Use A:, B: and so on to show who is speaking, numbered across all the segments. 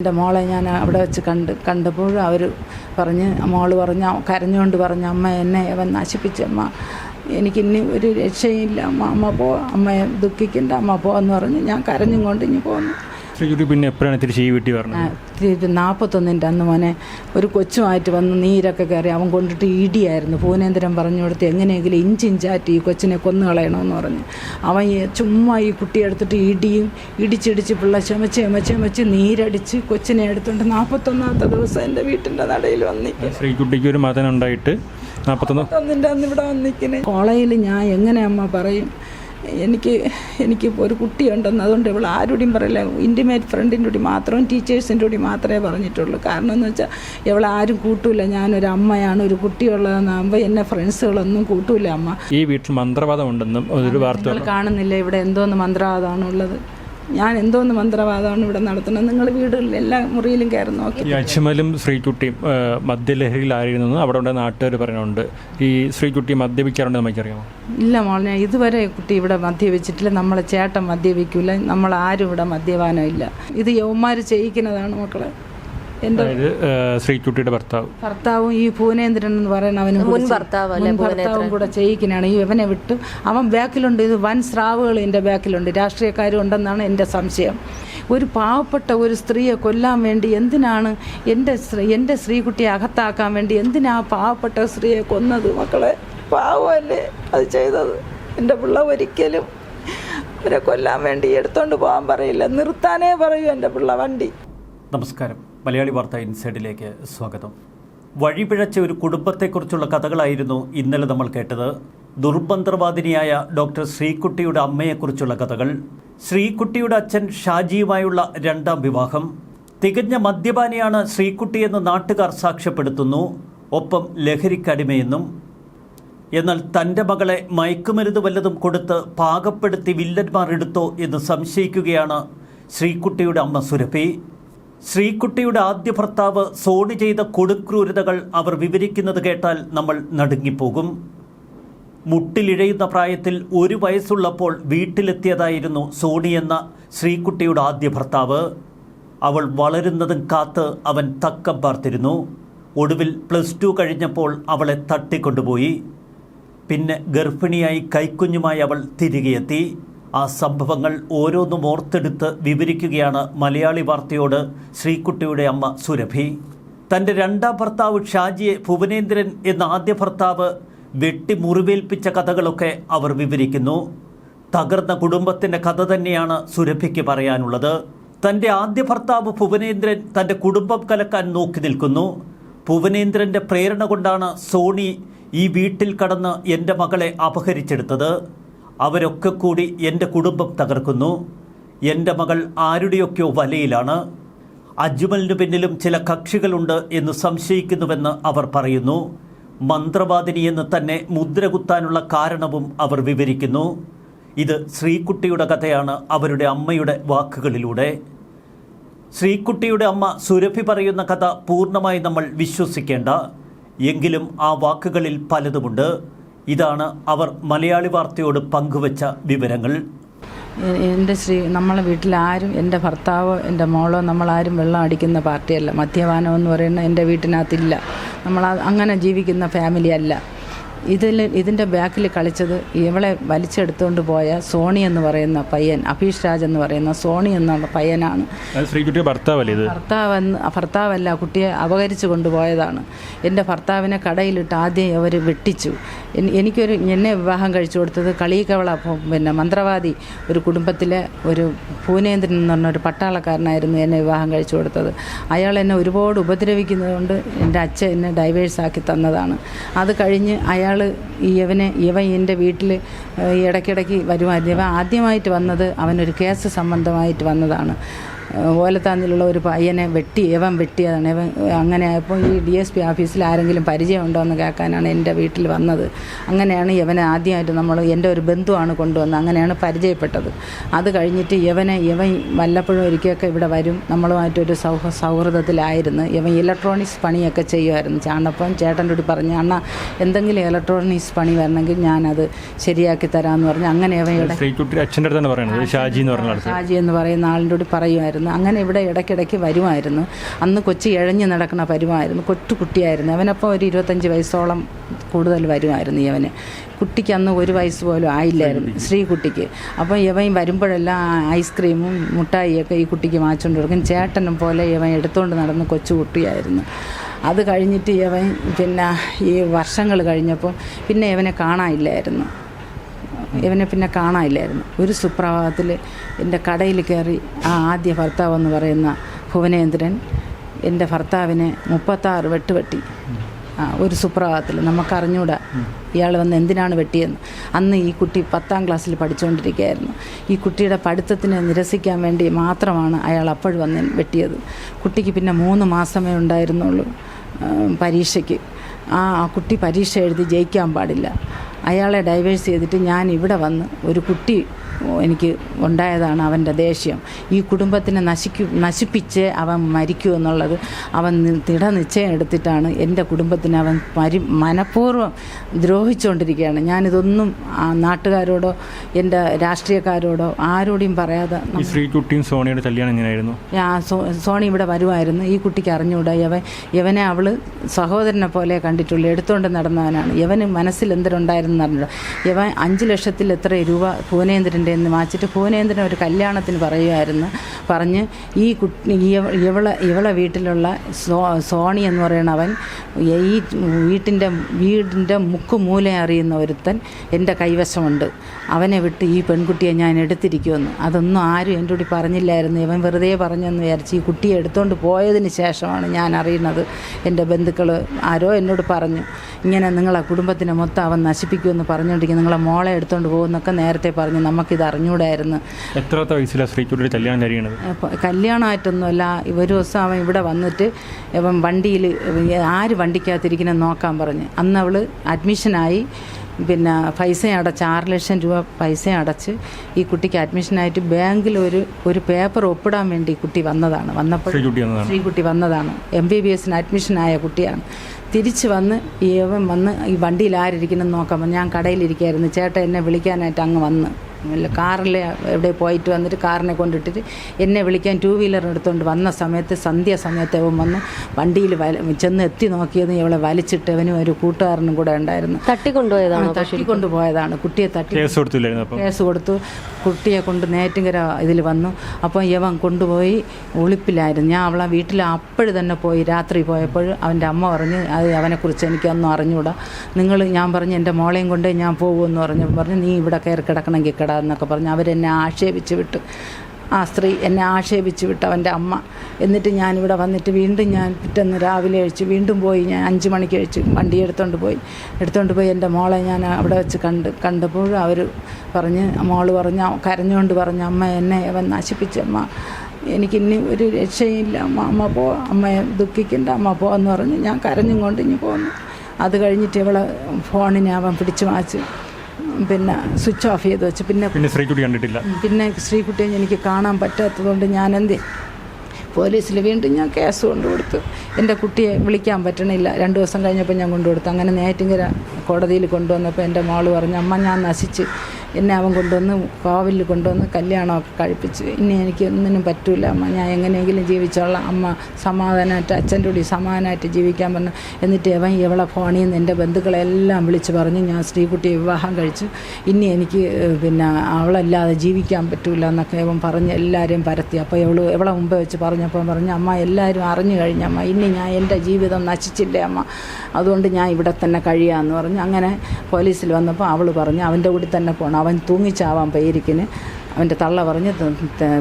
A: എന്റെ മോളെ ഞാൻ അവിടെ വെച്ച് കണ്ട് കണ്ടപ്പോൾ അവർ പറഞ്ഞ് മോൾ പറഞ്ഞ കരഞ്ഞുകൊണ്ട് പറഞ്ഞ അമ്മ എന്നെ അവൻ നശിപ്പിച്ചമ്മ എനിക്കിനി ഒരു രക്ഷയില്ല അമ്മ അമ്മ പോ അമ്മയെ ദുഃഖിക്കണ്ട അമ്മ പോ എന്ന് പറഞ്ഞ് ഞാൻ കരഞ്ഞും കൊണ്ട് ഇനി പോന്നു.
B: ശ്രീകുട്ടി പിന്നെ എപ്പോഴാണ് തിരിച്ച് ഈ വീട്ടിൽ പറഞ്ഞത്?
A: നാൽപ്പത്തൊന്നിന്റെ അന്ന് മോനെ ഒരു കൊച്ചുമായിട്ട് വന്ന് നീരൊക്കെ കയറി അവൻ കൊണ്ടിട്ട് ഇടിയായിരുന്നു. പൂനേന്ദ്രൻ പറഞ്ഞു കൊടുത്ത് എങ്ങനെയെങ്കിലും ഇഞ്ചിഞ്ചാറ്റി ഈ കൊച്ചിനെ കൊന്നു കളയണമെന്ന് പറഞ്ഞു. അവൻ ചുമ്മാ ഈ കുട്ടിയെ എടുത്തിട്ട് ഇടിയും ഇടിച്ചിടിച്ച് പിള്ള ചുമച്ച് ചുമച്ച് ചുമച്ച് നീരടിച്ച് കൊച്ചിനെ എടുത്തുകൊണ്ട് നാൽപ്പത്തൊന്നാമത്തെ ദിവസം എന്റെ വീട്ടിന്റെ നടയിൽ വന്നിട്ട്
B: ശ്രീകുട്ടിക്ക് ഒരു മതനുണ്ടായിട്ട് നാൽപ്പത്തൊന്ന്
A: ഒന്നിന്റെ അന്ന് ഇവിടെ വന്നിരിക്കുന്നത് കോളേജിൽ ഞാൻ എങ്ങനെ അമ്മ പറയും? എനിക്ക് എനിക്ക് ഒരു കുട്ടിയുണ്ടെന്ന് അതുകൊണ്ട് ഇവൾ ആരുടെയും പറയില്ല. ഇന്റിമേറ്റ് ഫ്രണ്ടിന്റെ കൂടി മാത്രം ടീച്ചേഴ്സിന്റെ കൂടി മാത്രമേ പറഞ്ഞിട്ടുള്ളൂ. കാരണം എന്ന് വെച്ചാൽ ഇവൾ ആരും കൂട്ടൂല. ഞാനൊരു അമ്മയാണ് ഒരു കുട്ടിയുള്ളതെന്നാകുമ്പോൾ എന്നെ ഫ്രണ്ട്സുകളൊന്നും കൂട്ടൂല അമ്മ.
B: ഈ വീട്ടിൽ മന്ത്രവാദം ഉണ്ടെന്നും ഒരു വാർത്ത
A: കാണുന്നില്ല ഇവിടെ എന്തോന്ന് മന്ത്രവാദമാണ് ഉള്ളത് ഞാൻ എന്തോന്ന് മന്ത്രവാദമാണ് ഇവിടെ നടത്തുന്നത്? നിങ്ങൾ വീടുകളിൽ എല്ലാ മുറിയിലും കയറി നോക്കി.
B: ഈ അജ്മലും ശ്രീകുട്ടിയും മദ്യലഹരിയിലായിരുന്നു അവിടെ ഉണ്ട് നാട്ടുകാർ പറയുന്നുണ്ട് ഈ ശ്രീകുട്ടി മദ്യപിക്കാറുണ്ട് നമുക്കറിയാമോ?
A: ഇല്ല മോളെ ഇതുവരെ കുട്ടി ഇവിടെ മദ്യപിച്ചിട്ടില്ല. നമ്മളെ ചേട്ടൻ മദ്യപിക്കില്ല നമ്മൾ ആരും ഇവിടെ മദ്യപാനം ഇല്ല. ഇത് യൗമാർ ചെയ്യിക്കുന്നതാണ് മക്കളെ.
B: അതായത് ശ്രീകുട്ടിയുടെ ഭർത്താവ്.
A: ഭർത്താവും ഈ ഭുവനേന്ദ്രൻ എന്ന് പറയുന്ന അവന്
C: മുൻ ഭർത്താവ് അല്ലേ
A: ഭർത്താവും കൂടെ ചെയ്യിക്കുന്നതാണ്. ഈ ഇവനെ വിട്ട് അവൻ ബാക്കിലുണ്ട്. ഇത് വൻ സ്രാവുകൾ എന്റെ ബാക്കിലുണ്ട്. രാഷ്ട്രീയക്കാരും ഉണ്ടെന്നാണ് എന്റെ സംശയം. ഒരു പാവപ്പെട്ട ഒരു സ്ത്രീയെ കൊല്ലാൻ വേണ്ടി എന്തിനാണ് എന്റെ എന്റെ സ്ത്രീകുട്ടിയെ അകത്താക്കാൻ വേണ്ടി എന്തിനാ പാവപ്പെട്ട സ്ത്രീയെ കൊന്നത്? മക്കളെ പാവമല്ലേ അത് ചെയ്തത്? എന്റെ പിള്ള ഒരിക്കലും അവരെ കൊല്ലാൻ വേണ്ടി എടുത്തോണ്ട് പോകാൻ പറയില്ല. നിർത്താനേ പറയൂ എന്റെ പിള്ള വണ്ടി.
D: നമസ്കാരം. മലയാളി വാർത്ത ഇൻസൈഡിലേക്ക് സ്വാഗതം. വഴിപിഴച്ച ഒരു കുടുംബത്തെക്കുറിച്ചുള്ള കഥകളായിരുന്നു ഇന്നലെ നമ്മൾ കേട്ടത്. ദുർബന്ധർവാദിനിയായ ഡോക്ടർ ശ്രീകുട്ടിയുടെ അമ്മയെക്കുറിച്ചുള്ള കഥകൾ ശ്രീകുട്ടിയുടെ അച്ഛൻ ഷാജിയുമായുള്ള രണ്ടാം വിവാഹം തികഞ്ഞ മദ്യപാനിയാണ് ശ്രീകുട്ടിയെന്ന് നാട്ടുകാർ സാക്ഷ്യപ്പെടുത്തുന്നു ഒപ്പം ലഹരിക്കടിമയെന്നും എന്നാൽ തന്റെ മകളെ മയക്കുമരുന്ന് വല്ലതും കൊടുത്ത് പാകപ്പെടുത്തി വില്ലന്മാർ എടുത്തോ എന്ന് സംശയിക്കുകയാണ് ശ്രീകുട്ടിയുടെ അമ്മ സുരഭി. ശ്രീകുട്ടിയുടെ ആദ്യ ഭർത്താവ് സോണി ചെയ്ത കൊടുക്രൂരതകൾ അവർ വിവരിക്കുന്നത് കേട്ടാൽ നമ്മൾ നടുങ്ങിപ്പോകും. മുട്ടിലിഴയുന്ന പ്രായത്തിൽ ഒരു വയസ്സുള്ളപ്പോൾ വീട്ടിലെത്തിയതായിരുന്നു സോണി എന്ന ശ്രീകുട്ടിയുടെ ആദ്യ ഭർത്താവ്. അവൾ വളരുന്നതും കാത്ത് അവൻ തക്കം പാർത്തിരുന്നു. ഒടുവിൽ പ്ലസ് ടു കഴിഞ്ഞപ്പോൾ അവളെ തട്ടിക്കൊണ്ടുപോയി. പിന്നെ ഗർഭിണിയായി കൈക്കുഞ്ഞുമായി അവൾ തിരികെ എത്തി ആ സംഭവങ്ങൾ ഓരോന്നും ഓർത്തെടുത്ത് വിവരിക്കുകയാണ് മലയാളി വാർത്തയോട് ശ്രീകുട്ടിയുടെ അമ്മ സുരഭി. തന്റെ രണ്ടാം ഭർത്താവ് ഷാജിയെ ഭുവനേന്ദ്രൻ എന്ന ആദ്യ ഭർത്താവ് വെട്ടി മുറിവേൽപ്പിച്ച കഥകളൊക്കെ അവർ വിവരിക്കുന്നു. തകർന്ന കുടുംബത്തിന്റെ കഥ തന്നെയാണ് സുരഭിക്ക് പറയാനുള്ളത്. തന്റെ ആദ്യ ഭർത്താവ് ഭുവനേന്ദ്രൻ തന്റെ കുടുംബം കലക്കാൻ നോക്കി നിൽക്കുന്നു. ഭുവനേന്ദ്രന്റെ പ്രേരണ കൊണ്ടാണ് സോണി ഈ വീട്ടിൽ കടന്ന് എന്റെ മകളെ അപഹരിച്ചെടുത്തത്. അവരൊക്കെ കൂടി എന്റെ കുടുംബം തകർക്കുന്നു. എന്റെ മകൾ ആരുടെയൊക്കെയോ വലയിലാണ്. അജ്മലിനു പിന്നിലും ചില കക്ഷികളുണ്ട് എന്ന് സംശയിക്കുന്നുവെന്ന് അവർ പറയുന്നു. മന്ത്രവാദിനി എന്ന് തന്നെ മുദ്രകുത്താനുള്ള കാരണവും അവർ വിവരിക്കുന്നു. ഇത് ശ്രീകുട്ടിയുടെ കഥയാണ് അവരുടെ അമ്മയുടെ വാക്കുകളിലൂടെ. ശ്രീകുട്ടിയുടെ അമ്മ സുരഭി പറയുന്ന കഥ പൂർണമായി നമ്മൾ വിശ്വസിക്കേണ്ട. എങ്കിലും ആ വാക്കുകളിൽ പലതുമുണ്ട്. ഇതാണ് അവർ മലയാളി വാർത്തയോട് പങ്കുവച്ച വിവരങ്ങൾ.
A: എന്റെ ശ്രീ നമ്മളെ വീട്ടിലാരും എന്റെ ഭർത്താവോ എന്റെ മോളോ നമ്മളാരും വെള്ളം അടിക്കുന്ന പാർട്ടിയല്ല. മദ്യപാനം എന്ന് പറയുന്ന എന്റെ വീട്ടിനകത്തില്ല. നമ്മൾ അങ്ങനെ ജീവിക്കുന്ന ഫാമിലി അല്ല. ഇതിൽ ഇതിന്റെ ബാക്കിൽ കളിച്ചത് ഇവളെ വലിച്ചെടുത്തുകൊണ്ട് പോയ സോണി എന്ന് പറയുന്ന പയ്യൻ അഭീഷ് രാജ് എന്ന് പറയുന്ന സോണി എന്നുള്ള പയ്യനാണ്.
B: അത് ശ്രീകുട്ടിയുടെ ഭർത്താവല്ലേ ഇത്?
A: ഭർത്താവെന്ന് ഭർത്താവല്ല കുട്ടിയെ അപകരിച്ചു കൊണ്ടുപോയതാണ്. എന്റെ ഭർത്താവിനെ കടയിലിട്ട് ആദ്യം അവർ വെട്ടിച്ചു. എനിക്കൊരു എന്നെ വിവാഹം കഴിച്ചു കൊടുത്തത് കളിയിക്കവള. പിന്നെ മന്ത്രവാദി ഒരു കുടുംബത്തിലെ ഒരു ഭൂനേന്ദ്രൻ എന്ന് പറഞ്ഞ ഒരു പട്ടാളക്കാരനായിരുന്നു എന്നെ വിവാഹം കഴിച്ചു കൊടുത്തത്. അയാൾ എന്നെ ഒരുപാട് ഉപദ്രവിക്കുന്നതുകൊണ്ട് എന്റെ അച്ഛൻ എന്നെ ഡൈവേഴ്സ് ആക്കി തന്നതാണ്. അത് കഴിഞ്ഞ് അയാൾ ഇവനെ ഇവൻ എന്റെ വീട്ടിൽ ഇടയ്ക്കിടയ്ക്ക് വരുമായിരുന്നു. ഇവ ആദ്യമായിട്ട് വന്നത് അവനൊരു കേസ് സംബന്ധമായിട്ട് വന്നതാണ്. ഓലത്താന്നിലുള്ള ഒരു പയ്യനെ വെട്ടി ഇവൻ വെട്ടിയതാണ് ഇവൻ അങ്ങനെ ആയപ്പോൾ ഈ ഡി എസ് പി ഓഫീസിൽ ആരെങ്കിലും പരിചയമുണ്ടോ എന്ന് കേൾക്കാനാണ് എന്റെ വീട്ടിൽ വന്നത്. അങ്ങനെയാണ് ഇവനെ ആദ്യമായിട്ട് നമ്മൾ എന്റെ ഒരു ബന്ധുവാണ് കൊണ്ടുവന്നത്. അങ്ങനെയാണ് പരിചയപ്പെട്ടത്. അത് കഴിഞ്ഞിട്ട് ഇവനെ ഇവൻ വല്ലപ്പോഴും ഒരിക്കലൊക്കെ ഇവിടെ വരും. നമ്മളുമായിട്ടൊരു സൗഹ സൗഹൃദത്തിലായിരുന്നു. ഇവൻ ഇലക്ട്രോണിക്സ് പണിയൊക്കെ ചെയ്യുമായിരുന്നു. ചാണപ്പം ചേട്ടന്റെ കൂടി പറഞ്ഞു അണ്ണ എന്തെങ്കിലും ഇലക്ട്രോണിക്സ് പണി വരണമെങ്കിൽ ഞാനത് ശരിയാക്കി തരാമെന്ന് പറഞ്ഞു. അങ്ങനെ ഇവൻ ഇവിടെ
B: ഷാജി എന്ന്
A: പറയുന്ന ആളിന്റെ കൂടി പറയുമായിരുന്നു. വരുമായിരുന്നു. അങ്ങനെ ഇവിടെ ഇടയ്ക്കിടയ്ക്ക് വരുമായിരുന്നു. അന്ന് കൊച്ചി ഇഴഞ്ഞു നടക്കുന്ന പരുമായിരുന്നു കൊച്ചു കുട്ടിയായിരുന്നു അവനപ്പോൾ ഒരു ഇരുപത്തഞ്ച് വയസ്സോളം കൂടുതൽ വരുമായിരുന്നു ഇവന് കുട്ടിക്ക് അന്ന് ഒരു വയസ്സ് പോലും ആയില്ലായിരുന്നു. ശ്രീകുട്ടിക്ക് അപ്പോൾ ഇവൻ വരുമ്പോഴെല്ലാം ഐസ്ക്രീമും മുട്ടായിയൊക്കെ ഈ കുട്ടിക്ക് വാങ്ങിച്ചുകൊണ്ട് കൊടുക്കും. ചേട്ടനും പോലെ ഇവൻ എടുത്തുകൊണ്ട് നടന്ന് കൊച്ചു കുട്ടിയായിരുന്നു അത് കഴിഞ്ഞിട്ട് ഇവൻ പിന്നെ ഈ വർഷങ്ങൾ കഴിഞ്ഞപ്പം പിന്നെ ഇവനെ കാണാനില്ലായിരുന്നു. ഇവനെ പിന്നെ കാണാനില്ലായിരുന്നു. ഒരു സുപ്രഭാതത്തിൽ എന്റെ കടയിൽ കയറി ആ ആദ്യ ഭർത്താവ് എന്ന് പറയുന്ന ഭുവനേന്ദ്രൻ എന്റെ ഭർത്താവിനെ മുപ്പത്താറ് വെട്ട് വെട്ടി. ആ ഒരു സുപ്രഭാതത്തിൽ നമുക്കറിഞ്ഞൂടാ ഇയാൾ വന്ന് എന്തിനാണ് വെട്ടിയെന്ന്. അന്ന് ഈ കുട്ടി പത്താം ക്ലാസ്സിൽ പഠിച്ചുകൊണ്ടിരിക്കുകയായിരുന്നു ഈ കുട്ടിയുടെ പഠിത്തത്തിനെ നിരസിക്കാൻ വേണ്ടി മാത്രമാണ് അയാൾ അപ്പോഴും വന്ന് വെട്ടിയത്. കുട്ടിക്ക് പിന്നെ മൂന്ന് മാസമേ ഉണ്ടായിരുന്നുള്ളൂ പരീക്ഷയ്ക്ക്. ആ കുട്ടി പരീക്ഷ എഴുതി ജയിക്കാൻ പാടില്ല. അയാളെ ഡൈവേഴ്സ് ചെയ്തിട്ട് ഞാൻ ഇവിടെ വന്ന് ഒരു കുട്ടി എനിക്ക് ഉണ്ടായതാണ് അവന്റെ ദേഷ്യം. ഈ കുടുംബത്തിനെ നശിക്കും നശിപ്പിച്ച് അവൻ മരിക്കൂ എന്നുള്ളത് അവൻ ദൃഢനിശ്ചയം എടുത്തിട്ടാണ് എന്റെ കുടുംബത്തിനെ അവൻ മരി മനഃപൂർവം ദ്രോഹിച്ചുകൊണ്ടിരിക്കുകയാണ്. ഞാനിതൊന്നും ആ നാട്ടുകാരോടോ എന്റെ രാഷ്ട്രീയക്കാരോടോ ആരോടും പറയാതെ
B: ശ്രീകുട്ടിയും സോണിയുടെ കല്യാണം എങ്ങനെയായിരുന്നു?
A: ആ സോണി ഇവിടെ വരുമായിരുന്നു. ഈ കുട്ടിക്ക് അറിഞ്ഞുകൂടാ. യവൻ യവനെ അവൾ സഹോദരനെ പോലെ കണ്ടിട്ടുള്ളൂ. എടുത്തുകൊണ്ട് നടന്നവനാണ്. യവന് മനസ്സിൽ എന്തിനുണ്ടായിരുന്നു അറിഞ്ഞൂടാ യവൻ അഞ്ച് ലക്ഷത്തിൽ എത്ര രൂപ ഭുവനേന്ദ്രന്റെ എന്ന് മാച്ചിട്ട് ഭുവനേന്ദ്രൻ ഒരു കല്യാണത്തിന് പറയുമായിരുന്നു. പറഞ്ഞ് ഈ കുട്ടി ഇവ- ഇവളെ ഇവളെ വീട്ടിലുള്ള സോ സോണി എന്ന് പറയുന്ന അവൻ ഈ വീട്ടിന്റെ വീടിന്റെ മുക്കുമൂല അറിയുന്ന ഒരുത്തൻ എന്റെ കൈവശമുണ്ട്. അവനെ വിട്ട് ഈ പെൺകുട്ടിയെ ഞാൻ എടുത്തിരിക്കുമെന്ന്. അതൊന്നും ആരും എന്റെ കൂടി പറഞ്ഞില്ലായിരുന്നു. ഇവൻ വെറുതെ പറഞ്ഞെന്ന് വിചാരിച്ച് ഈ കുട്ടിയെ എടുത്തുകൊണ്ട് പോയതിന് ശേഷമാണ് ഞാൻ അറിയുന്നത്. എന്റെ ബന്ധുക്കൾ ആരോ എന്നോട് പറഞ്ഞു ഇങ്ങനെ നിങ്ങളെ കുടുംബത്തിനെ മൊത്തം അവൻ നശിപ്പിക്കുമെന്ന് പറഞ്ഞുകൊണ്ടിരിക്കും നിങ്ങളെ മോളെ എടുത്തുകൊണ്ട് പോകുമെന്നൊക്കെ നേരത്തെ പറഞ്ഞു. നമുക്കിത് അറിഞ്ഞുകൂടായിരുന്നു
B: എത്രാമത്തെ വയസ്സിലാണ് ശ്രീകുട്ടിയുടെ കല്യാണം കഴിയണത്?
A: കല്യാണമായിട്ടൊന്നുമല്ല ഒരു ദിവസം അവൻ ഇവിടെ വന്നിട്ട് ഇവൻ വണ്ടിയിൽ ആര് വണ്ടിക്കകത്തിരിക്കണം നോക്കാൻ പറഞ്ഞ്. അന്ന് അവൾ അഡ്മിഷനായി പിന്നെ പൈസ അടച്ച് ആറ് ലക്ഷം രൂപ പൈസ അടച്ച് ഈ കുട്ടിക്ക് അഡ്മിഷനായിട്ട് ബാങ്കിൽ ഒരു ഒരു പേപ്പർ ഒപ്പിടാൻ വേണ്ടി കുട്ടി വന്നതാണ്. വന്നപ്പോൾ
B: ശ്രീകുട്ടി
A: വന്നതാണ്. എം ബി ബി എസിന് അഡ്മിഷനായ കുട്ടിയാണ്. തിരിച്ച് വന്ന് ഈ ഇവൻ വന്ന് ഈ വണ്ടിയിൽ ആരിരിക്കണം നോക്കാം ഞാൻ കടയിലിരിക്കായിരുന്നു. ചേട്ടൻ എന്നെ വിളിക്കാനായിട്ട് അങ്ങ് വന്ന്. ഇല്ല, കാറിൽ എവിടെ പോയിട്ട് വന്നിട്ട് കാറിനെ കൊണ്ടിട്ടിട്ട് എന്നെ വിളിക്കാൻ ടൂ വീലർ എടുത്തുകൊണ്ട് വന്ന സമയത്ത് സന്ധ്യ സമയത്ത് അവൻ വന്ന് വണ്ടിയിൽ വല ചെന്ന് എത്തി നോക്കിയത് ഇവളെ വലിച്ചിട്ട് അവനും ഒരു കൂട്ടുകാരനും കൂടെ ഉണ്ടായിരുന്നു.
C: തട്ടിക്കൊണ്ടുപോയതാണ്
A: തട്ടിക്കൊണ്ടുപോയതാണ്. കുട്ടിയെ തട്ടി
B: കേസ് കൊടുത്തു അപ്പം?
A: കേസ് കൊടുത്തു. കുട്ടിയെ കൊണ്ട് നേറ്റിങ്കര ഇതിൽ വന്നു. അപ്പോൾ യവൻ കൊണ്ടുപോയി ഒളിപ്പിലായിരുന്നു. ഞാൻ അവളെ വീട്ടിൽ അപ്പോഴും തന്നെ പോയി. രാത്രി പോയപ്പോൾ അവന്റെ അമ്മ പറഞ്ഞ് അത് അവനെക്കുറിച്ച് എനിക്കൊന്നും അറിഞ്ഞൂടാ. നിങ്ങൾ ഞാൻ പറഞ്ഞു എന്റെ മോളെയും കൊണ്ടേ ഞാൻ പോകുമെന്ന് പറഞ്ഞു. പറഞ്ഞു നീ ഇവിടെ കയറി കിടക്കണമെങ്കിൽ കിട എന്നൊക്കെ പറഞ്ഞ്. അവരെന്നെ ആക്ഷേപിച്ച് വിട്ടു. ആ സ്ത്രീ എന്നെ ആക്ഷേപിച്ച് വിട്ട്. അവന്റെ അമ്മ. എന്നിട്ട് ഞാനിവിടെ വന്നിട്ട് വീണ്ടും ഞാൻ പിറ്റേന്ന് രാവിലെ കഴിച്ച് വീണ്ടും പോയി. ഞാൻ അഞ്ച് മണിക്ക് കഴിച്ച് വണ്ടി എടുത്തുകൊണ്ട് പോയി. എടുത്തുകൊണ്ട് പോയി എന്റെ മോളെ ഞാൻ അവിടെ വെച്ച് കണ്ട് കണ്ടപ്പോൾ അവർ പറഞ്ഞ് മോൾ പറഞ്ഞ കരഞ്ഞുകൊണ്ട് പറഞ്ഞ അമ്മ എന്നെ അവൻ നശിപ്പിച്ചമ്മ എനിക്കിനി ഒരു രക്ഷയില്ല. അമ്മ അമ്മ പോ അമ്മയെ ദുഃഖിക്കണ്ട. അമ്മ പോ എന്ന് പറഞ്ഞ് ഞാൻ കരഞ്ഞും കൊണ്ട് ഇനി പോന്നു. അത് കഴിഞ്ഞിട്ട് ഇവളെ ഫോണിനെ അവൻ പിടിച്ചു മാച്ച് പിന്നെ സ്വിച്ച് ഓഫ് ചെയ്ത് വെച്ച്. പിന്നെ
B: പിന്നെ ശ്രീകുട്ടി കണ്ടിട്ടില്ല.
A: പിന്നെ ശ്രീകുട്ടിയെ എനിക്ക് കാണാൻ പറ്റാത്തതുകൊണ്ട് ഞാൻ എന്ത് പോലീസിൽ വീണ്ടും ഞാൻ കേസ് കൊണ്ടുകൊടുത്തു. എന്റെ കുട്ടിയെ വിളിക്കാൻ പറ്റണില്ല. രണ്ട് ദിവസം കഴിഞ്ഞപ്പോൾ ഞാൻ കൊണ്ടുകൊടുത്തു. അങ്ങനെ നേറ്റിങ്കര കോടതിയിൽ കൊണ്ടുവന്നപ്പോൾ എന്റെ മോൾ പറഞ്ഞു അമ്മ ഞാൻ നശിച്ച്. എന്നെ അവൻ കൊണ്ടുവന്ന് കോവിലിൽ കൊണ്ടുവന്ന് കല്യാണമൊക്കെ കഴിപ്പിച്ച്. ഇനി എനിക്ക് ഒന്നിനും പറ്റൂല അമ്മ. ഞാൻ എങ്ങനെയെങ്കിലും ജീവിച്ചോളാം. അമ്മ സമാധാനമായിട്ട് അച്ഛന്റെ കൂടി സമാധാനമായിട്ട് ജീവിക്കാൻ പറഞ്ഞു. എന്നിട്ട് അവൻ ഇവളെ ഫോണിൽ നിന്ന് എന്റെ ബന്ധുക്കളെല്ലാം വിളിച്ച് പറഞ്ഞു ഞാൻ സ്ത്രീക്കുട്ടി വിവാഹം കഴിച്ചു. ഇനി എനിക്ക് പിന്നെ അവളല്ലാതെ ജീവിക്കാൻ പറ്റൂല എന്നൊക്കെ ഇവൻ പറഞ്ഞ് എല്ലാവരെയും പരത്തി. അപ്പോൾ ഇവൾ ഇവളെ മുമ്പേ വെച്ച് പറഞ്ഞപ്പോൾ പറഞ്ഞു അമ്മ എല്ലാവരും അറിഞ്ഞു കഴിഞ്ഞമ്മ ഇനി ഞാൻ എന്റെ ജീവിതം നശിച്ചില്ലേ അമ്മ? അതുകൊണ്ട് ഞാൻ ഇവിടെ തന്നെ കഴിയാമെന്ന് പറഞ്ഞു. അങ്ങനെ പോലീസിൽ വന്നപ്പോൾ അവൾ പറഞ്ഞു അവന്റെ കൂടി തന്നെ പോകണം അവൻ തൂങ്ങിച്ചാവാൻ പേരിക്കിന്. അവന്റെ തള്ള പറഞ്ഞ്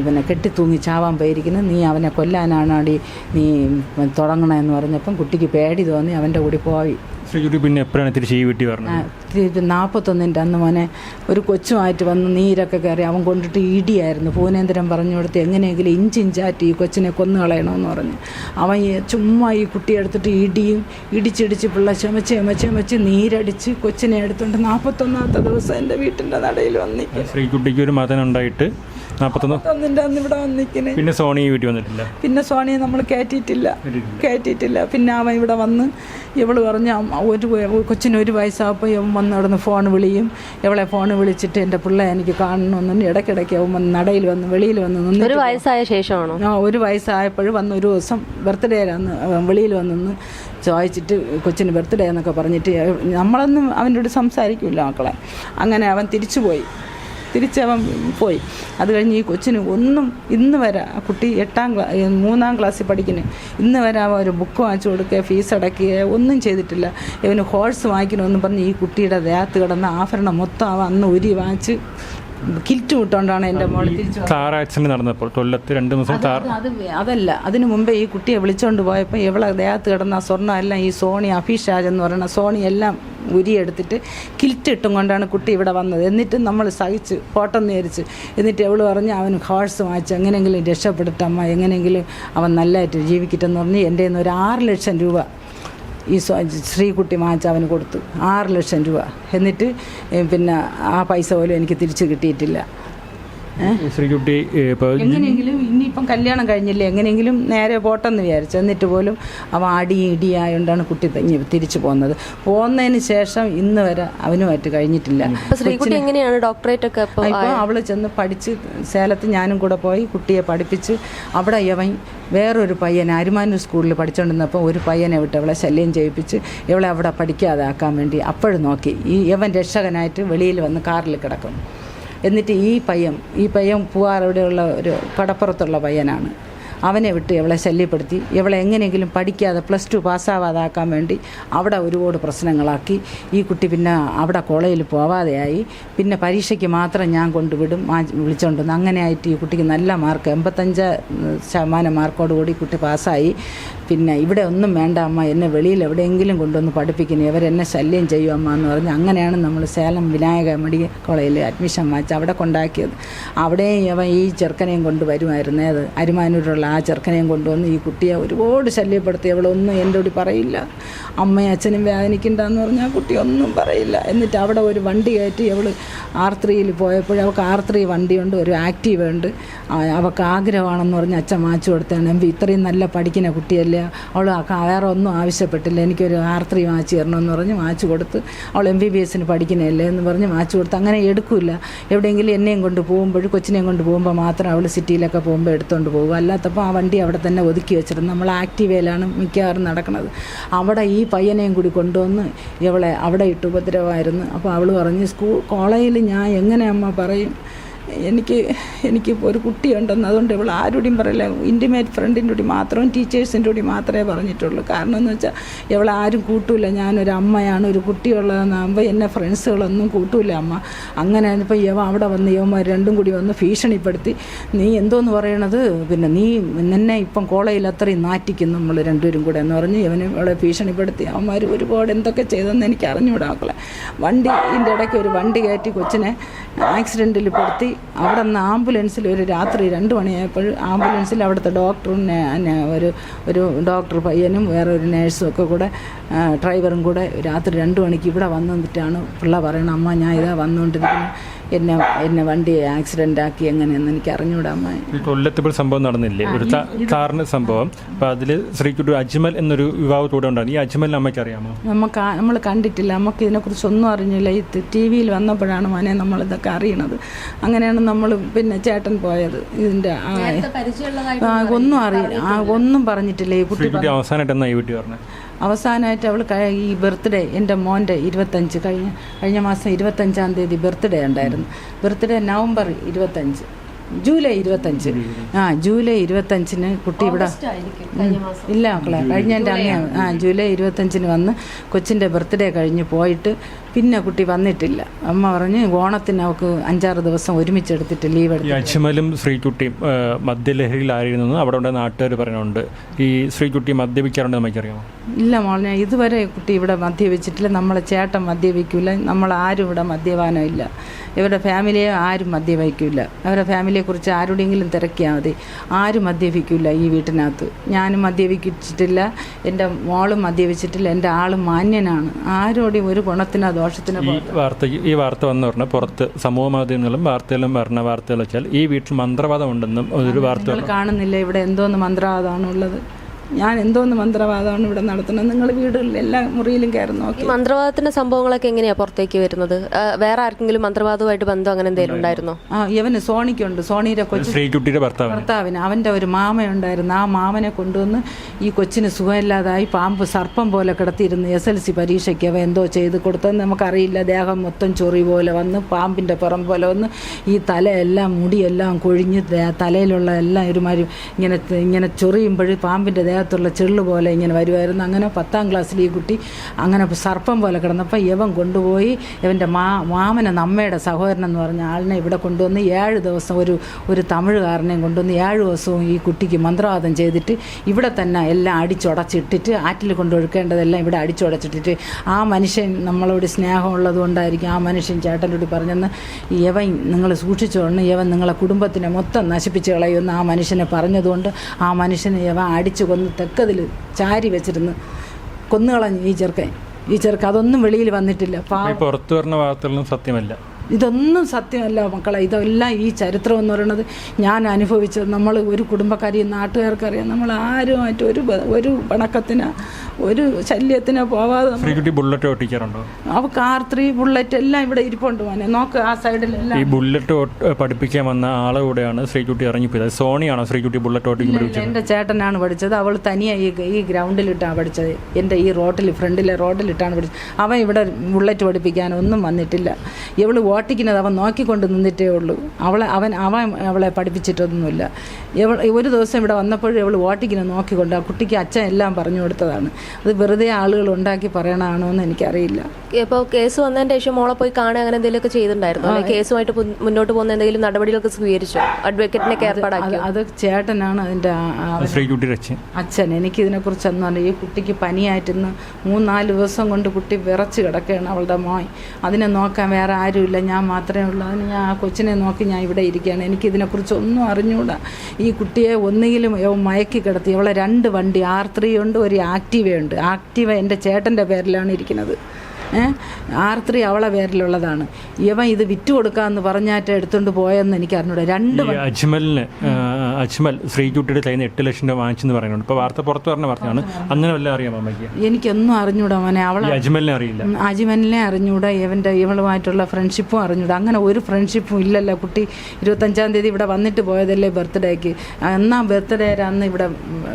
A: പിന്നെ കെട്ടി തൂങ്ങി ചാവാൻ നീ അവനെ കൊല്ലാനാണ് അടി നീ തുടങ്ങണമെന്ന് പറഞ്ഞപ്പം കുട്ടിക്ക് പേടി തോന്നി. അവന്റെ കൂടി പോയി.
B: ശ്രീകുട്ടി പിന്നെ എപ്പോഴാണ് തിരിച്ച് ഈ വീട്ടിൽ പറഞ്ഞത്
A: നാൽപ്പത്തൊന്നിന്റെ അന്ന് മോനെ ഒരു കൊച്ചുമായിട്ട് വന്ന് നീരൊക്കെ കയറി അവൻ കൊണ്ടിട്ട് ഇടിയായിരുന്നു. പൂനേന്ദ്രൻ പറഞ്ഞു കൊടുത്ത് എങ്ങനെയെങ്കിലും ഇഞ്ചിഞ്ചാറ്റ് ഈ കൊച്ചിനെ കൊന്നു കളയണമെന്ന് പറഞ്ഞു. അവൻ ചുമ്മാ ഈ കുട്ടിയെ എടുത്തിട്ട് ഇടിയും ഇടിച്ചിടിച്ച് പിള്ള ചമച്ച് ചമച്ച് ചമച്ച് നീരടിച്ച് കൊച്ചിനെ എടുത്തുകൊണ്ട് നാൽപ്പത്തൊന്നാമത്തെ ദിവസം എന്റെ വീട്ടിന്റെ നടയിൽ വന്നി
B: ശ്രീകുട്ടിക്ക് ഒരു മതം
A: ഇവിടെ വന്ന്
B: പിന്നെ സോണി ഈ വീട്ടിൽ വന്നിട്ടില്ല.
A: പിന്നെ സോണിയെ നമ്മൾ കയറ്റിയിട്ടില്ല കയറ്റിയിട്ടില്ല പിന്നെ അവൻ ഇവിടെ വന്ന് ഇവൾ പറഞ്ഞ ഒരു കൊച്ചിന് ഒരു വയസ്സായപ്പോൾ ഇവൻ വന്ന് നടന്ന് ഫോൺ വിളിയും. ഇവളെ ഫോൺ വിളിച്ചിട്ട് എന്റെ പിള്ളേ എനിക്ക് കാണണമെന്ന് ഇടയ്ക്കിടയ്ക്ക് അവൻ വന്ന് നടയിൽ വന്ന് വെളിയിൽ വന്ന് നിന്ന്
C: ഒരു വയസ്സായ ശേഷമാണോ?
A: ആ ഒരു വയസ്സായപ്പോഴും വന്ന് ഒരു ദിവസം ബർത്ത്ഡേ അന്ന് വെളിയിൽ വന്ന് നിന്ന് ചോദിച്ചിട്ട് കൊച്ചിന് ബർത്ത്ഡേ എന്നൊക്കെ പറഞ്ഞിട്ട് നമ്മളൊന്നും അവന്റെ സംസാരിക്കില്ല മക്കളെ. അങ്ങനെ അവൻ തിരിച്ചു പോയി തിരിച്ചവൻ പോയി. അത് കഴിഞ്ഞ് ഈ കൊച്ചിന് ഒന്നും ഇന്ന് വരെ ആ കുട്ടി എട്ടാം ക്ലാ മൂന്നാം ക്ലാസ്സിൽ പഠിക്കുന്നു. ഇന്ന് വരെ അവൻ ഒരു ബുക്ക് വാങ്ങിച്ചു കൊടുക്കുക ഫീസ് അടയ്ക്കുക ഒന്നും ചെയ്തിട്ടില്ല. ഇവന് ഹോഴ്സ് വാങ്ങിക്കണമെന്ന് പറഞ്ഞ് ഈ കുട്ടിയുടെ ദേഹത്ത് കിടന്ന ആഭരണം മൊത്തം അവൻ അന്ന് ഉരി വാങ്ങിച്ച് കിൽറ്റ് വിട്ടുകൊണ്ടാണ് എന്റെ മോൾ തിരിച്ചു
B: കാർ ആക്സിഡന്റ് നടന്നപ്പോൾ കൊല്ലത്ത് രണ്ട് ദിവസം കാർ
A: അത് അത് അതല്ല അതിനു മുമ്പേ ഈ കുട്ടിയെ വിളിച്ചോണ്ട് പോയപ്പോൾ ഇവളെ ദേഹത്ത് കിടന്ന സ്വർണം എല്ലാം ഈ സോണി അഭിഷാജ് എന്ന് പറയുന്ന സോണി എല്ലാം ഉരിയെടുത്തിട്ട് കിൽറ്റ് ഇട്ടും കൊണ്ടാണ് കുട്ടി ഇവിടെ വന്നത്. എന്നിട്ടും നമ്മൾ സഹിച്ച് ഫോട്ടോ നേരിച്ച് എന്നിട്ട് എവൾ പറഞ്ഞ് അവന് ഹോഴ്സ് വാങ്ങിച്ച് എങ്ങനെയെങ്കിലും രക്ഷപ്പെടുത്തമ്മ എങ്ങനെയെങ്കിലും അവൻ നല്ലതായിട്ട് ജീവിക്കട്ടെന്ന് പറഞ്ഞ് എന്റെ നിന്ന് ഒരു ആറ് ലക്ഷം രൂപ ഈ ശ്രീകുട്ടി വാങ്ങിച്ച് അവന് കൊടുത്തു. ആറ് ലക്ഷം രൂപ. എന്നിട്ട് പിന്നെ ആ പൈസ പോലും എനിക്ക് തിരിച്ച് കിട്ടിയിട്ടില്ല.
B: ശ്രീകുട്ടി
A: എങ്ങനെയെങ്കിലും ഇനിയിപ്പം കല്യാണം കഴിഞ്ഞില്ലേ? എങ്ങനെയെങ്കിലും നേരെ പോട്ടെന്ന് വിചാരിച്ചു. എന്നിട്ട് പോലും അവ അടി ഇടിയായോണ്ടാണ് കുട്ടി തിരിച്ചു പോകുന്നത് പോകുന്നതിന് ശേഷം ഇന്ന് വരെ അവനുമായിട്ട് കഴിഞ്ഞിട്ടില്ല.
C: അപ്പൊ ശ്രീകുട്ടി എങ്ങനെയാണ് ഡോക്ടറേറ്റ് ഒക്കെ ഇപ്പൊ
A: ഇപ്പോൾ അവൾ ചെന്ന് പഠിച്ച് സേലത്ത് ഞാനും കൂടെ പോയി കുട്ടിയെ പഠിപ്പിച്ച് അവിടെ ഇവൻ വേറൊരു പയ്യൻ അരുമാനൂർ സ്കൂളിൽ പഠിച്ചുകൊണ്ടിരുന്നപ്പോൾ ഒരു പയ്യനെ വിട്ട് അവളെ ശല്യം ചെയ്യിപ്പിച്ച് ഇവളെ അവിടെ പഠിക്കാതെ ആക്കാൻ വേണ്ടി അപ്പോഴും നോക്കി. ഈ യവൻ രക്ഷകനായിട്ട് വെളിയിൽ വന്ന് കാറിൽ കിടക്കും. എന്നിട്ട് ഈ പയ്യൻ ഈ പയ്യൻ പൂവാറവിടെയുള്ള ഒരു കടപ്പുറത്തുള്ള പയ്യനാണ്. അവനെ വിട്ട് ഇവളെ ശല്യപ്പെടുത്തി. ഇവളെ എങ്ങനെയെങ്കിലും പഠിക്കാതെ പ്ലസ് ടു പാസ്സാവാതാക്കാൻ വേണ്ടി അവിടെ ഒരുപാട് പ്രശ്നങ്ങളാക്കി. ഈ കുട്ടി പിന്നെ അവിടെ കോളേജിൽ പോവാതെയായി. പിന്നെ പരീക്ഷയ്ക്ക് മാത്രം ഞാൻ കൊണ്ടുവിടും ആ വിളിച്ചോണ്ട് അങ്ങനെ ആയിട്ട് ഈ കുട്ടിക്ക് നല്ല മാർക്ക് എൺപത്തഞ്ച് ശതമാനം മാർക്കോടുകൂടി കുട്ടി പാസ്സായി പിന്നെ ഇവിടെ ഒന്നും വേണ്ട അമ്മ എന്നെ വെളിയിൽ എവിടെയെങ്കിലും കൊണ്ടുവന്ന് പഠിപ്പിക്കുന്നു ഇവരെന്നെ ശല്യം ചെയ്യും അമ്മ എന്ന് പറഞ്ഞ് അങ്ങനെയാണ് നമ്മൾ സേലം വിനായക മെഡിക്കൽ കോളേജിൽ അഡ്മിഷൻ വാങ്ങിച്ച് അവിടെ കൊണ്ടാക്കിയത്. അവിടെയും അവൻ ഈ ചെറുക്കനെയും കൊണ്ട് വരുമായിരുന്നേ. അത് അരുമാനൂരുള്ള ആ ചെറുക്കനെയും കൊണ്ടുവന്ന് ഈ കുട്ടിയെ ഒരുപാട് ശല്യപ്പെടുത്തി. അവളൊന്നും എന്റെ കൂടി പറയില്ല. അമ്മയും അച്ഛനും വേദനിക്കണ്ടെന്ന് പറഞ്ഞാൽ കുട്ടി ഒന്നും പറയില്ല. എന്നിട്ട് അവിടെ ഒരു വണ്ടി കയറ്റി അവൾ ആർ ത്രീയിൽ പോയപ്പോൾ അവൾക്ക് ആർ ത്രീ വണ്ടിയുണ്ട് ഒരു ആക്റ്റീവ് ഉണ്ട്. അവൾക്ക് ആഗ്രഹമാണെന്ന് പറഞ്ഞ് അച്ഛൻ മാച്ചു കൊടുത്താണ്. എം ഇത്രയും നല്ല പഠിക്കുന്ന കുട്ടിയല്ലേ. അവൾ വേറെ ഒന്നും ആവശ്യപ്പെട്ടില്ല. എനിക്കൊരു ആർ ത്രീ മാച്ച് തരണമെന്ന് പറഞ്ഞ് മാച്ച് കൊടുത്ത് അവൾ എം ബി ബി എസിന് പഠിക്കുന്നതല്ലേ എന്ന് പറഞ്ഞ് മാച്ച് കൊടുത്ത്. അങ്ങനെ എടുക്കില്ല എവിടെയെങ്കിലും എന്നെയും കൊണ്ട് പോകുമ്പോൾ കൊച്ചിനെയും കൊണ്ട് പോകുമ്പോൾ മാത്രം അവൾ സിറ്റിയിലൊക്കെ പോകുമ്പോൾ എടുത്തുകൊണ്ട് പോകും. അല്ലാത്തപ്പോൾ ആ വണ്ടി അവിടെ തന്നെ ഒതുക്കി വെച്ചിരുന്നു. നമ്മൾ ആക്റ്റീവയിലാണ് മിക്കവാറും നടക്കുന്നത് അവിടെ ഈ പയ്യനെയും കൂടി കൊണ്ടുവന്ന് ഇവളെ അവിടെ ഇട്ട് ഉപദ്രവമായിരുന്നു. അപ്പോൾ അവൾ പറഞ്ഞ് സ്കൂൾ കോളേജിൽ ഞാൻ എങ്ങനെ അമ്മ പറയും? എനിക്ക് എനിക്ക് ഒരു കുട്ടിയുണ്ടെന്ന് അതുകൊണ്ട് ഇവൾ ആരോടും പറയില്ല. ഇന്റിമേറ്റ് ഫ്രണ്ടിന്റെ കൂടി മാത്രം ടീച്ചേഴ്സിന്റെ കൂടി മാത്രമേ പറഞ്ഞിട്ടുള്ളൂ. കാരണം എന്ന് വെച്ചാൽ ഇവളെ ആരും കൂട്ടൂല. ഞാനൊരു അമ്മയാണ് ഒരു കുട്ടിയുള്ളതെന്നാകുമ്പോൾ എന്നെ ഫ്രണ്ട്സുകളൊന്നും കൂട്ടൂല അമ്മ. അങ്ങനെ ഇപ്പോൾ യവ അവിടെ വന്ന് യവന്മാർ രണ്ടും കൂടി വന്ന് ഭീഷണിപ്പെടുത്തി. നീ എന്തോന്ന് പറയണത്? പിന്നെ നീ നിന്നെ ഇപ്പം കോളേജിൽ അത്രയും നാറ്റിക്കുന്നു നമ്മൾ രണ്ടുപേരും കൂടെ എന്ന് പറഞ്ഞ് ഇവനെ അവളെ ഭീഷണിപ്പെടുത്തി. അവന്മാർ ഒരുപാട് എന്തൊക്കെ ചെയ്തെന്ന് എനിക്ക് അറിഞ്ഞുവിടാക്കളെ വണ്ടി ഇതിന്റെ ഇടയ്ക്ക് ഒരു വണ്ടി കയറ്റി കൊച്ചിനെ ആക്സിഡന്റിൽ പെടുത്തി. അവിടെ നിന്ന് ആംബുലൻസിൽ ഒരു രാത്രി രണ്ട് മണിയായപ്പോൾ ആംബുലൻസിൽ അവിടുത്തെ ഡോക്ടറും ഒരു ഒരു ഡോക്ടർ പയ്യനും വേറെ ഒരു നേഴ്സും ഒക്കെ കൂടെ ഡ്രൈവറും കൂടെ രാത്രി രണ്ട് മണിക്ക് ഇവിടെ വന്നിട്ടാണ് പിള്ള പറയണം അമ്മ ഞാൻ ഇതാ വന്നുകൊണ്ടിരിക്കുന്നു എന്നെ എന്നെ വണ്ടി ആക്സിഡന്റ് ആക്കി എങ്ങനെയെന്ന് എനിക്ക്
B: ഈ കൊല്ലത്ത് ഇപ്പോൾ സംഭവം നടന്നില്ലേ? ഒരു കാറിന് സംഭവം. അപ്പോൾ അതിൽ ശ്രീകുട്ടി അജ്മൽ എന്നൊരു യുവാവ് കൂടെ ഉണ്ടായിരുന്നു. ഈ അജ്മലിനെ അമ്മയ്ക്ക് അറിയാമോ?
A: നമുക്ക് നമ്മൾ കണ്ടിട്ടില്ല. നമുക്ക് ഇതിനെക്കുറിച്ച് ഒന്നും അറിഞ്ഞില്ല. ഈ ടി വിയിൽ വന്നപ്പോഴാണ് മോനെ നമ്മളിതൊക്കെ അറിയണത്. അങ്ങനെയാണ് നമ്മൾ പിന്നെ ചേട്ടൻ പോയത് ഇതിന്റെ ഒന്നും അറിയില്ല. ഒന്നും പറഞ്ഞിട്ടില്ല ഈ കുട്ടി
B: അവസാനായിട്ട് അവസാനമായിട്ട് എന്നാ ഈ വീട്ടിൽ പറഞ്ഞത്?
A: അവസാനമായിട്ട് അവൾ ഈ ബർത്ത്ഡേ എന്റെ മോന്റെ ഇരുപത്തഞ്ച് കഴിഞ്ഞ കഴിഞ്ഞ മാസം ഇരുപത്തഞ്ചാം തീയതി ബർത്ത്ഡേ ഉണ്ടായിരുന്നു. ബർത്ത്ഡേ നവംബർ ഇരുപത്തഞ്ച്. ജൂലൈ ഇരുപത്തഞ്ച്. ആ ജൂലൈ ഇരുപത്തഞ്ചിന് കുട്ടി ഇവിടെ ഇല്ല മക്കളെ കഴിഞ്ഞ എന്റെ അങ്ങനെ ആ ജൂലൈ ഇരുപത്തഞ്ചിന് വന്ന് കൊച്ചിന്റെ ബർത്ത്ഡേ കഴിഞ്ഞ് പോയിട്ട് പിന്നെ കുട്ടി വന്നിട്ടില്ല. അമ്മ പറഞ്ഞ് ഓണത്തിന് അവൾക്ക് അഞ്ചാറ് ദിവസം ഒരുമിച്ച് എടുത്തിട്ട്.
B: ലീവ്
A: എടുത്തു
B: അജ്മലും ശ്രീകുട്ടിയും മദ്യലഹരിയിലായിരുന്നു അവിടെ ഉണ്ട് നാട്ടുകാർ പറയുന്നുണ്ട് ഈ ശ്രീകുട്ടി മദ്യപിക്കാറുണ്ട് നമുക്കറിയാമോ
A: ഇല്ല മോളെ ഇതുവരെ കുട്ടി ഇവിടെ മദ്യപിച്ചിട്ടില്ല. നമ്മളെ ചേട്ടൻ മദ്യപിക്കില്ല നമ്മൾ ആരും ഇവിടെ മദ്യപാനം ഇല്ല. ഇവരുടെ ഫാമിലിയെ ആരും മദ്യപിക്കില്ല അവരുടെ ഫാമിലി ഫാമിലിയെക്കുറിച്ച് ആരുടെയെങ്കിലും തിരക്കിയാൽ മതി. ആരും മദ്യപിക്കില്ല ഈ വീട്ടിനകത്ത്. ഞാനും മദ്യപിച്ചിട്ടില്ല എന്റെ മോളും മദ്യപിച്ചിട്ടില്ല എന്റെ ആളും മാന്യനാണ്. ആരോടെയും ഒരു ഗുണത്തിനോ ദോഷത്തിനോ
B: ഈ വാർത്ത ഈ വാർത്ത വന്നു പറഞ്ഞാൽ പുറത്ത് സമൂഹ മാധ്യമങ്ങളും വാർത്തകളും പറഞ്ഞ വാർത്തകൾ വെച്ചാൽ ഈ വീട്ടിൽ മന്ത്രവാദം ഉണ്ടെന്നും ഒരു വാർത്ത
A: കാണുന്നില്ല ഇവിടെ എന്തോന്ന് മന്ത്രവാദമാണ് ഉള്ളത് ഞാൻ എന്തോന്ന് മന്ത്രവാദമാണ് ഇവിടെ നടത്തുന്നത്? നിങ്ങൾ വീടുകളിൽ എല്ലാ മുറിയിലും കയറി
C: ഈ
A: നോക്കി
C: മന്ത്രവാദത്തിന്റെ സംഭവങ്ങളൊക്കെ എങ്ങനെയാ പുറത്തേക്ക് വരുന്നത്? വേറെ ആർക്കെങ്കിലും മന്ത്രവാദവുമായിട്ട് ബന്ധം അങ്ങനെ എന്തെങ്കിലും ഉണ്ടായിരുന്നോ.
A: ആ ഇവന് സോണിക്കുണ്ട്. സോണിയുടെ കൊച്ചു ഭർത്താവിന്. അവന്റെ ഒരു മാമയുണ്ടായിരുന്നു. ആ മാമനെ കൊണ്ടുവന്ന് ഈ കൊച്ചിന് സുഖമില്ലാതായി പാമ്പ് സർപ്പം പോലെ കിടത്തിയിരുന്ന്. എസ് എൽ സി പരീക്ഷയ്ക്ക് അവ എന്തോ ചെയ്ത് കൊടുത്തെന്ന് നമുക്കറിയില്ല. ദേഹം മൊത്തം ചൊറി പോലെ വന്ന് പാമ്പിന്റെ പുറം പോലെ വന്ന് ഈ തലയെല്ലാം മുടിയെല്ലാം കൊഴിഞ്ഞ് തലയിലുള്ള എല്ലാം ഒരുമാതിരി ഇങ്ങനെ ഇങ്ങനെ ചൊറിയുമ്പോൾ പാമ്പിന്റെ ദേഹത്തുള്ള ചെള്ളു പോലെ ഇങ്ങനെ വരുമായിരുന്നു അങ്ങനെ പത്താം ക്ലാസ്സിൽ ഈ കുട്ടി അങ്ങനെ സർപ്പം പോലെ കിടന്നപ്പോൾ ഇവൻ കൊണ്ടുപോയി ഇവന്റെ മാ മാമന അമ്മയുടെ സഹോദരൻ എന്ന് പറഞ്ഞ ആളിനെ ഇവിടെ കൊണ്ടുവന്ന് ഏഴ് ദിവസം ഒരു ഒരു തമിഴുകാരനെയും കൊണ്ടുവന്ന് ഏഴ് ദിവസവും ഈ കുട്ടിക്ക് മന്ത്രവാദം ചെയ്തിട്ട് ഇവിടെ തന്നെ എല്ലാം അടിച്ചുടച്ചിട്ടിട്ട് ആറ്റിൽ കൊണ്ടൊഴുക്കേണ്ടതെല്ലാം ഇവിടെ അടിച്ചുടച്ചിട്ടിട്ട് ആ മനുഷ്യൻ നമ്മളോട് സ്നേഹമുള്ളത് കൊണ്ടായിരിക്കും ആ മനുഷ്യൻ ചേട്ടനോട് പറഞ്ഞെന്ന് യവൻ നിങ്ങൾ സൂക്ഷിച്ചോണ്ട് യവൻ നിങ്ങളെ കുടുംബത്തിനെ മൊത്തം നശിപ്പിച്ച് കളയുമെന്ന് ആ മനുഷ്യനെ പറഞ്ഞതുകൊണ്ട് ആ മനുഷ്യനെ യവൻ അടിച്ചു കൊന്ന് തെക്കതിൽ ചാരി വെച്ചിരുന്ന് കൊന്നുകളഞ്ഞു ഈ ചെറുക്കൻ. ഈ ചെറുക്കൻ അതൊന്നും വെളിയിൽ വന്നിട്ടില്ല.
B: പുറത്തു വരുന്ന വാർത്തകളൊന്നും സത്യമല്ല.
A: ഇതൊന്നും സത്യമല്ല മക്കളെ. ഇതെല്ലാം ഈ ചരിത്രം എന്ന് പറയുന്നത് ഞാൻ അനുഭവിച്ചത്. നമ്മൾ ഒരു കുടുംബക്കാരി നാട്ടുകാർക്കറിയാം. നമ്മൾ ആരുമായിട്ട് ഒരു ഒരു പണക്കത്തിന് ഒരു ശല്യത്തിന് പോവാതെ
B: ബുള്ളറ്റ് ഓട്ടിക്കാറുണ്ടോ
A: അവൾക്ക് കാർ ത്രീ ബുള്ളറ്റ് എല്ലാം ഇവിടെ ഇരിപ്പുണ്ട് മോനെ. നോക്ക് ആ സൈഡിലെല്ലാം
B: ഈ ബുള്ളറ്റ് പഠിപ്പിക്കാൻ വന്ന ആളെ കൂടെയാണ് ശ്രീകുട്ടി ഇറങ്ങിപ്പോയത് സോണിയാണോ ശ്രീകുട്ടി ബുള്ളറ്റ് ഓട്ടിക്കുമ്പോൾ
A: എന്റെ ചേട്ടനാണ് പഠിച്ചത്. അവൾ തനിയെ ഈ ഗ്രൗണ്ടിലിട്ടാണ് പഠിച്ചത്. എന്റെ ഈ റോട്ടിൽ ഫ്രണ്ടിലെ റോഡിലിട്ടാണ് പഠിച്ചത്. അവൻ ഇവിടെ ബുള്ളറ്റ് പഠിപ്പിക്കാനൊന്നും വന്നിട്ടില്ല. ഇവൾ ഓട്ടിക്കുന്നത് അവൻ നോക്കിക്കൊണ്ട് നിന്നിട്ടേ ഉള്ളൂ. അവളെ അവൻ അവൻ അവളെ പഠിപ്പിച്ചിട്ടൊന്നുമില്ല. ഇവൾ ഒരു ദിവസം ഇവിടെ വന്നപ്പോഴും ഇവൾ ഓട്ടിക്കുന്നത് നോക്കിക്കൊണ്ട് ആ കുട്ടിക്ക് അച്ഛൻ എല്ലാം പറഞ്ഞു കൊടുത്തതാണ്. അത് വെറുതെ ആളുകൾ ഉണ്ടാക്കി പറയണതാണോ എന്ന് എനിക്കറിയില്ല.
C: ഇപ്പോൾ കേസ് വന്നതിന് ശേഷം മോളെ പോയി കാണുക അങ്ങനെ എന്തെങ്കിലുമൊക്കെ ചെയ്തിട്ടുണ്ടായിരുന്നു? കേസുമായിട്ട് മുന്നോട്ട് പോകുന്ന എന്തെങ്കിലും നടപടികളൊക്കെ സ്വീകരിച്ചു? അഡ്വക്കേറ്റിനെ ഏർപ്പാടാക്കി
A: അത് ചേട്ടനാണ്
B: അതിന്റെ അച്ഛൻ.
A: എനിക്ക് ഇതിനെക്കുറിച്ച് അറിയില്ല. ഈ കുട്ടിക്ക് പനിയായിട്ടിന്ന് മൂന്നാൽ ദിവസം കൊണ്ട് കുട്ടി വിറച്ച് കിടക്കുകയാണ് അവളുടെ മോൻ. അതിനെ നോക്കാൻ വേറെ ആരുമില്ല. ഞാൻ മാത്രമേ ഉള്ളൂ. അതിന് ഞാൻ ആ കൊച്ചിനെ നോക്കി ഞാൻ ഇവിടെ ഇരിക്കുകയാണ്. എനിക്കിതിനെക്കുറിച്ച് ഒന്നും അറിഞ്ഞുകൂടാ ഈ കുട്ടിയെ ഒന്നുകിലും മയക്കി കിടത്തി. അവളെ രണ്ട് വണ്ടി ആർ ത്രീ ഉണ്ട് ഒരു ആക്റ്റീവയുണ്ട് ആക്റ്റീവ എന്റെ ചേട്ടന്റെ പേരിലാണ് ഇരിക്കുന്നത്. ആർ ത്രീ അവളെ പേരിലുള്ളതാണ്. ഇവൻ ഇത് വിറ്റ് കൊടുക്കാന്ന് പറഞ്ഞാറ്റ എടുത്തോണ്ട് പോയെന്ന് എനിക്ക് അറിഞ്ഞൂടെ. രണ്ട്
B: അജ്മലിന് അജ്മൽ ശ്രീകുട്ടിയുടെ കയ്യിൽ എട്ട് ലക്ഷം രൂപ വാങ്ങിച്ചെന്ന് പറയുന്നുണ്ട്. ഇപ്പോൾ വാർത്ത പുറത്തു പറഞ്ഞ വാർത്തയാണ്. അങ്ങനെ വല്ല അറിയാമോ അമ്മയ്ക്ക്?
A: എനിക്കൊന്നും അറിഞ്ഞൂടാ മോനെ. അവളെ
B: അജ്മലിനെ അറിയില്ല.
A: അജ്മലിനെ അറിഞ്ഞൂടാ. ഇവന്റെ ഇവളുമായിട്ടുള്ള ഫ്രണ്ട്ഷിപ്പും അറിഞ്ഞൂടാ. അങ്ങനെ ഒരു ഫ്രണ്ട്ഷിപ്പും ഇല്ലല്ലോ കുട്ടി. ഇരുപത്തഞ്ചാം തീയതി ഇവിടെ വന്നിട്ട് പോയതല്ലേ ബർത്ത്ഡേക്ക്. എന്നാ ബർത്ത്ഡേ അന്ന് ഇവിടെ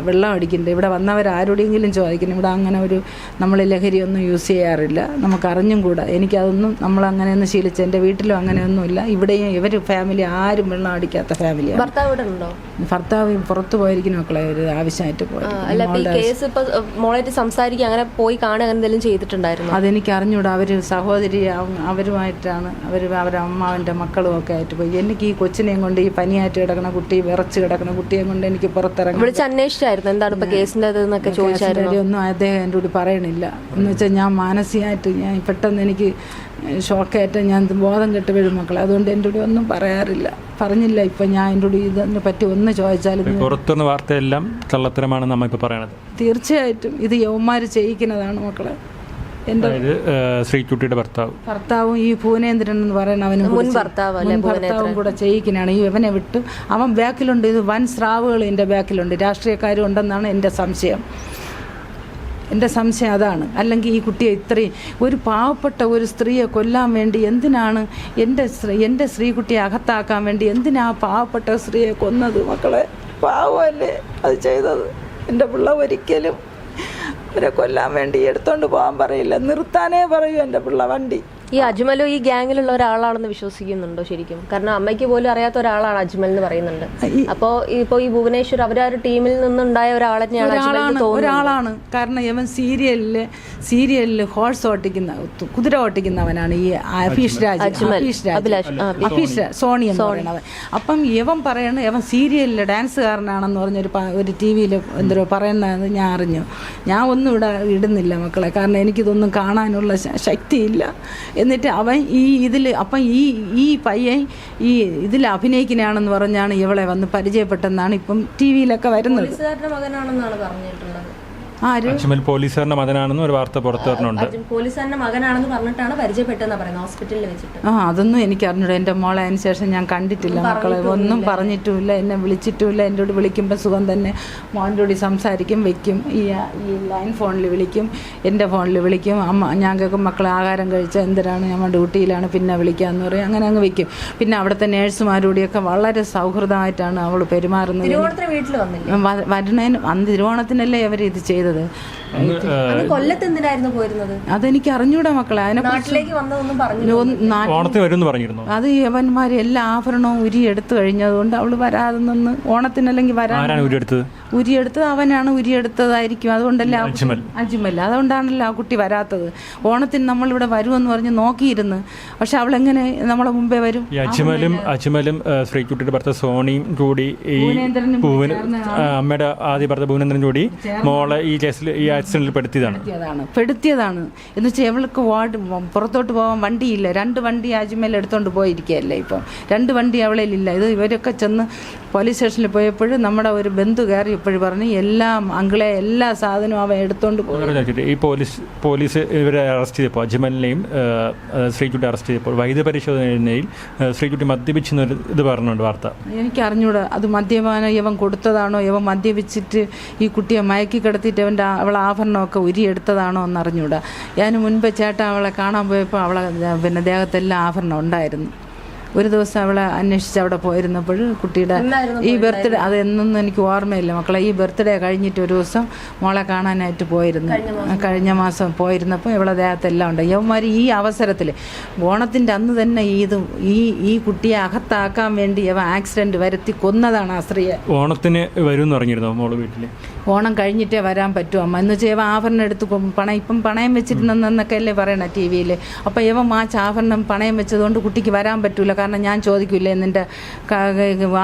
A: വെള്ളം അടിക്കുന്നുണ്ട് ഇവിടെ വന്നവർ ആരോടെങ്കിലും ചോദിക്കുന്നു ഇവിടെ അങ്ങനെ ഒരു നമ്മൾ ലഹരിയൊന്നും യൂസ് ചെയ്യാറില്ല. നമുക്ക് അറിഞ്ഞും കൂടാ. എനിക്കതൊന്നും നമ്മൾ അങ്ങനെയൊന്നും ശീലിച്ച എന്റെ വീട്ടിലും അങ്ങനെയൊന്നുമില്ല. ഇവിടെയും ഇവർ ഫാമിലി ആരും വെള്ളം അടിക്കാത്ത ഫാമിലിയാണ്
C: ഭർത്താവ് ഇവിടെ ഉണ്ടോ?
A: ഭർത്താവ് പുറത്തു പോയിരിക്കുന്ന മക്കളെ ഒരു ആവശ്യമായിട്ട് പോയി
C: അല്ല ഈ കേസ് ഇപ്പൊ മോളായിട്ട് സംസാരിക്കുക അങ്ങനെ പോയി കാണുക അങ്ങനെ എന്തെങ്കിലും ചെയ്തിട്ടുണ്ടായിരുന്നു?
A: അതെനിക്ക് അറിഞ്ഞുകൂടാ അവർ സഹോദരി അവരുമായിട്ടാണ്. അവർ അവരുടെ അമ്മാവന്റെ മക്കളും ഒക്കെ ആയിട്ട് പോയി. എനിക്ക് ഈ കൊച്ചിനെയും കൊണ്ട് ഈ പനിയായിട്ട് കിടക്കണ കുട്ടി വിറച്ച് കിടക്കണ കുട്ടിയെ കൊണ്ട് എനിക്ക് പുറത്തിറങ്ങി
C: വിളിച്ച് അന്വേഷിച്ചായിരുന്നു എന്താണ് ഇപ്പൊ കേസിന്റെ എന്നൊക്കെ ചോദിച്ചായിരുന്നു?
A: ഒന്നും അദ്ദേഹം എന്റെ കൂടി പറയണില്ല. എന്ന് വെച്ചാൽ ഞാൻ മാനസികമായിട്ട് ഞാൻ പെട്ടെന്ന് എനിക്ക് ഷോക്കേറ്റ ഞാൻ ബോധം കെട്ട് വീഴും മക്കളെ. അതുകൊണ്ട് എന്റെ കൂടെ ഒന്നും പറയാറില്ല. പറഞ്ഞില്ല ഇപ്പം ഞാൻ എന്റെ കൂടെ ഇതിനെ പറ്റി ഒന്ന് ചോദിച്ചാലും
B: പുറത്തുനിന്ന് വാർത്തയെല്ലാം കള്ളത്തരമാണ് അമ്മ ഇപ്പോൾ പറയണത്
A: തീർച്ചയായിട്ടും ഇത് യൗമാർ ചെയ്യിക്കുന്നതാണ് മക്കളെ.
B: എന്റെ ശ്രീകുട്ടിയുടെ ഭർത്താവ്.
A: ഭർത്താവും ഈ ഭുവനേന്ദ്രൻ എന്ന് പറയുന്ന അവനും
C: മുൻ ഭർത്താവും
A: കൂടെ ചെയ്യിക്കുന്നതാണ്. ഈ ഇവനെ വിട്ട് അവൻ ബാക്കിലുണ്ട്. ഇത് വൻ സ്രാവുകൾ എന്റെ ബാക്കിലുണ്ട്. രാഷ്ട്രീയക്കാരും ഉണ്ടെന്നാണ് എന്റെ സംശയം. എന്റെ സംശയം അതാണ്. അല്ലെങ്കിൽ ഈ കുട്ടിയെ ഇത്രയും ഒരു പാവപ്പെട്ട ഒരു സ്ത്രീയെ കൊല്ലാൻ വേണ്ടി എന്തിനാണ് എന്റെ എന്റെ സ്ത്രീകുട്ടിയെ അകത്താക്കാൻ വേണ്ടി എന്തിനാ പാവപ്പെട്ട സ്ത്രീയെ കൊന്നത് മക്കളെ? പാവമല്ലേ അത് ചെയ്തത്? എന്റെ പിള്ള ഒരിക്കലും അവരെ കൊല്ലാൻ വേണ്ടി എടുത്തോണ്ട് പോകാൻ പറയില്ല. നിർത്താനേ പറയൂ എന്റെ പിള്ള വണ്ടി.
C: ഈ അജ്മലും ഈ ഗ്യാങ്ങിലുള്ള ഒരാളാണെന്ന് വിശ്വസിക്കുന്നുണ്ടോ ശരിക്കും? കാരണം അമ്മയ്ക്ക് പോലും അറിയാത്ത ഒരാളാണ് അജ്മൽ എന്ന് പറയുന്നുണ്ട്. അപ്പോ ഇപ്പൊ ഈ ഭുവനേശ്വർ അവർ ആ ഒരു ടീമിൽ നിന്നുണ്ടായ ഒരാളെ
A: ഒരാളാണ് ഒരാളാണ്. കാരണം ഇവൻ സീരിയലിൽ സീരിയലിൽ ഹോഴ്സ് ഓട്ടിക്കുന്ന കുതിര ഓട്ടിക്കുന്നവനാണ് ഈ അഫീഷ് രാജ് അഫീഷ് രാജ്. അഫീഷ് സോണി എന്ന് പറയുന്നത് അപ്പം ഇവൻ പറയണ ഇവൻ സീരിയലിലെ ഡാൻസുകാരനാണെന്ന് പറഞ്ഞൊരു ഒരു ടി വിയിൽ എന്തോ പറയുന്നത് ഞാൻ അറിഞ്ഞു. ഞാൻ ഒന്നും ഇവിടെ ഇടുന്നില്ല മക്കളെ. കാരണം എനിക്കിതൊന്നും കാണാനുള്ള ശക്തിയില്ല. എന്നിട്ട് അവൻ ഈ ഇതിൽ അപ്പം ഈ ഈ പയ്യൻ ഈ ഇതിൽ അഭിനയിക്കുന്നതാണെന്ന് പറഞ്ഞാണ് ഇവളെ വന്ന് പരിചയപ്പെട്ടെന്നാണ് ഇപ്പം ടി വിയിലൊക്കെ വരുന്നത്.
C: മകനാണെന്നാണ് പറഞ്ഞിട്ടുള്ളത്.
B: അജ്മൽ പോലീസുകാരന്റെ മകനാണെന്ന് ഒരു വാർത്ത പുറത്തു
C: വരണുണ്ട് പോലീസുകാരന്റെ മകനാണെന്ന് പറഞ്ഞിട്ടാണ് പരിചയപ്പെട്ടെന്ന് പറയുന്നത് ഹോസ്പിറ്റലിൽ വെച്ചിട്ട്.
A: ആ അതൊന്നും എനിക്ക് അറിഞ്ഞൂടാ എന്റെ മോളെ അതിന് ശേഷം ഞാൻ കണ്ടിട്ടില്ല മക്കളെ. ഒന്നും പറഞ്ഞിട്ടുമില്ല. എന്നെ വിളിച്ചിട്ടുമില്ല. എന്റെ കൂടെ വിളിക്കുമ്പോൾ സുഖം തന്നെ. മോന്റെ കൂടി സംസാരിക്കും വെക്കും. ഈ ഈ ലൈൻ ഫോണിൽ വിളിക്കും എന്റെ ഫോണിൽ വിളിക്കും. അമ്മ ഞാൻ കേൾക്കും മക്കളെ ആഹാരം കഴിച്ച എന്തിനാണ്? നമ്മൾ ഡ്യൂട്ടിയിലാണ് പിന്നെ വിളിക്കാമെന്ന് പറയും. അങ്ങനെ അങ്ങ് വെക്കും. പിന്നെ അവിടുത്തെ നേഴ്സുമാരോടെയൊക്കെ വളരെ സൗഹൃദമായിട്ടാണ് അവൾ പെരുമാറുന്നത്. വരുന്നതിന് അന്ന് തിരുവോണത്തിനല്ലേ അവർ ഇത് ചെയ്തത്?
B: അന്ന് ഏഹ്,
C: അന്ന് കൊല്ലത്ത് എന്തിനായിരുന്നു പോയിരുന്നത്?
A: അതെനിക്ക് അറിഞ്ഞൂടാ മക്കളെ. അതിനെ
C: നാട്ടിലേക്ക് വന്നതൊന്നും പറഞ്ഞു
B: വരുമെന്ന് പറഞ്ഞിരുന്നു?
A: അത് യവന്മാർ എല്ലാ ആഭരണവും ഉരി എടുത്തു കഴിഞ്ഞതുകൊണ്ട് അവൾ വരാതെ നിന്ന് ഓണത്തിനല്ലെങ്കിൽ വരാൻ ഉരിയെടുത്തത്? അവനാണ് ഉരിയെടുത്തതായിരിക്കും. അതുകൊണ്ടല്ലേ
B: അജ്മൽ.
A: അജ്മൽ. അതുകൊണ്ടാണല്ലോ ആ കുട്ടി വരാത്തത്. ഓണത്തിന് നമ്മൾ നമ്മളിവിടെ വരുമെന്ന് പറഞ്ഞ് നോക്കിയിരുന്നു. പക്ഷെ അവൾ എങ്ങനെ നമ്മളെ മുമ്പേ വരും?
B: ഈ അജ്മലും അജ്മലും ശ്രീകുട്ടിയുടെ ഭർത്ത സോണിയും കൂടി ഈ അമ്മയുടെ ആദ്യ ഭർത്ത ഭുവനേന്ദ്രൻ കൂടി മോളെ ഈ കേസിൽ ഈ ആക്സിഡന്റിൽ പെടുത്തിയതാണ്.
A: പെടുത്തിയതാണ്. പെടുത്തിയതാണ്. എന്ന് വെച്ചാൽ ഇവൾക്ക് വാർഡ് പുറത്തോട്ട് പോകാൻ വണ്ടിയില്ല. രണ്ട് വണ്ടി ആജ്മൽ എടുത്തോണ്ട് പോയിരിക്കുകയല്ലേ ഇപ്പം. രണ്ട് വണ്ടി അവളിലില്ല. ഇത് ഇവരൊക്കെ ചെന്ന് പോലീസ് സ്റ്റേഷനിൽ പോയപ്പോഴും നമ്മുടെ ഒരു ബന്ധു കയറി ഇപ്പോഴും പറഞ്ഞു എല്ലാം അങ്കിളെ എല്ലാ സാധനവും അവൻ എടുത്തോണ്ട് പോയി.
B: വേറെ ഈ പോലീസ് പോലീസ് ഇവരെ അറസ്റ്റ് ചെയ്തപ്പോൾ അജ്മലിനെയും ശ്രീക്കുട്ടി ശ്രീകുട്ടി അറസ്റ്റ് ചെയ്തപ്പോൾ വൈദ്യ പരിശോധനയിൽ ഏഹ്, മദ്യപിച്ചെന്ന് മദ്യപിച്ചെന്നൊരു ഇത് പറഞ്ഞുണ്ട് വാർത്ത.
A: എനിക്ക് അറിഞ്ഞൂടാ അത് മദ്യപാനം ഇവൻ കൊടുത്തതാണോ? ഇവൻ മദ്യപിച്ചിട്ട് ഈ കുട്ടിയെ മയക്കി കിടത്തിയിട്ട് അവന്റെ അവളെ ആഭരണമൊക്കെ ഉരിയെടുത്തതാണോ എന്ന് അറിഞ്ഞൂടാ ഞാൻ മുൻപ് ചേട്ടൻ അവളെ കാണാൻ പോയപ്പോൾ അവളെ പിന്നെ ദേഹത്തെല്ലാം ആഭരണം ഉണ്ടായിരുന്നു. ഒരു ദിവസം അവളെ അന്വേഷിച്ച് അവിടെ പോയിരുന്നപ്പോൾ കുട്ടിയുടെ ഈ ബർത്ത്ഡേ അത് എന്നൊന്നും എനിക്ക് ഓർമ്മയില്ല. മക്കളെ ഈ ബർത്ത്ഡേ കഴിഞ്ഞിട്ട് ഒരു ദിവസം മോളെ കാണാനായിട്ട് പോയിരുന്നു. കഴിഞ്ഞ മാസം. പോയിരുന്നപ്പോൾ ഇവളെ ദേഹത്തെല്ലാം ഉണ്ട്. യവന്മാർ ഈ അവസരത്തിൽ ഓണത്തിന്റെ അന്ന് തന്നെ ഈ ഇത് ഈ ഈ കുട്ടിയെ അകത്താക്കാൻ വേണ്ടി ഇവ ആക്സിഡന്റ് വരുത്തി കൊന്നതാണ് ആ സ്ത്രീയെ.
B: ഓണത്തിന് വരും പറഞ്ഞിരുന്നോ മോൾ വീട്ടിൽ
A: ഓണം കഴിഞ്ഞിട്ടേ വരാൻ പറ്റൂ അമ്മ. എന്ന് വെച്ചാൽ ഇവ ആഭരണം എടുത്ത് പണം പണയം ഇപ്പം പണയം വെച്ചിരുന്നെന്നൊക്കെ അല്ലേ പറയണ ടി വിയിൽ അപ്പോൾ ഇവ മാച്ച് ആഭരണം പണയം വെച്ചതുകൊണ്ട് കുട്ടിക്ക് വരാൻ പറ്റൂല. കാരണം ഞാൻ ചോദിക്കില്ലേ നിന്റെ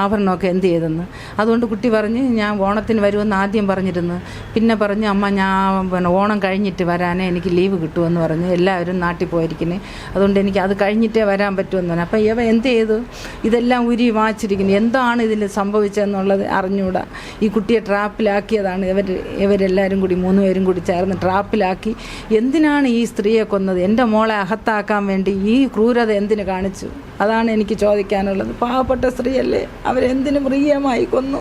A: ആഭരണമൊക്കെ എന്ത് ചെയ്തെന്ന്? അതുകൊണ്ട് കുട്ടി പറഞ്ഞ് ഞാൻ ഓണത്തിന് വരുമെന്ന് ആദ്യം പറഞ്ഞിരുന്നു. പിന്നെ പറഞ്ഞ് അമ്മ ഞാൻ പിന്നെ ഓണം കഴിഞ്ഞിട്ട് വരാനേ എനിക്ക് ലീവ് കിട്ടുമെന്ന് പറഞ്ഞ്. എല്ലാവരും നാട്ടിൽ പോയിരിക്കുന്നത് അതുകൊണ്ട് എനിക്ക് അത് കഴിഞ്ഞിട്ടേ വരാൻ പറ്റുമെന്ന് പറഞ്ഞു. അപ്പം ഇവ എന്ത് ചെയ്തു? ഇതെല്ലാം ഉരി വാച്ചിരിക്കുന്നു. എന്താണ് ഇതിൽ സംഭവിച്ചതെന്നുള്ളത് അറിഞ്ഞുകൂടാ ഈ കുട്ടിയെ ട്രാപ്പിലാക്കിയതാണ് ഇവർ ഇവരെല്ലാവരും കൂടി മൂന്ന് പേരും കൂടി ചേർന്ന് ട്രാപ്പിലാക്കി. എന്തിനാണ് ഈ സ്ത്രീയെ കൊന്നത്? എന്റെ മോളെ അകത്താക്കാൻ വേണ്ടി ഈ ക്രൂരത എന്തിനു കാണിച്ചു? അതാണ് എനിക്ക് ചോദിക്കാനുള്ളത്. പാവപ്പെട്ട സ്ത്രീയല്ലേ അവരെന്തിനു മൃഗീയമായി കൊന്നു.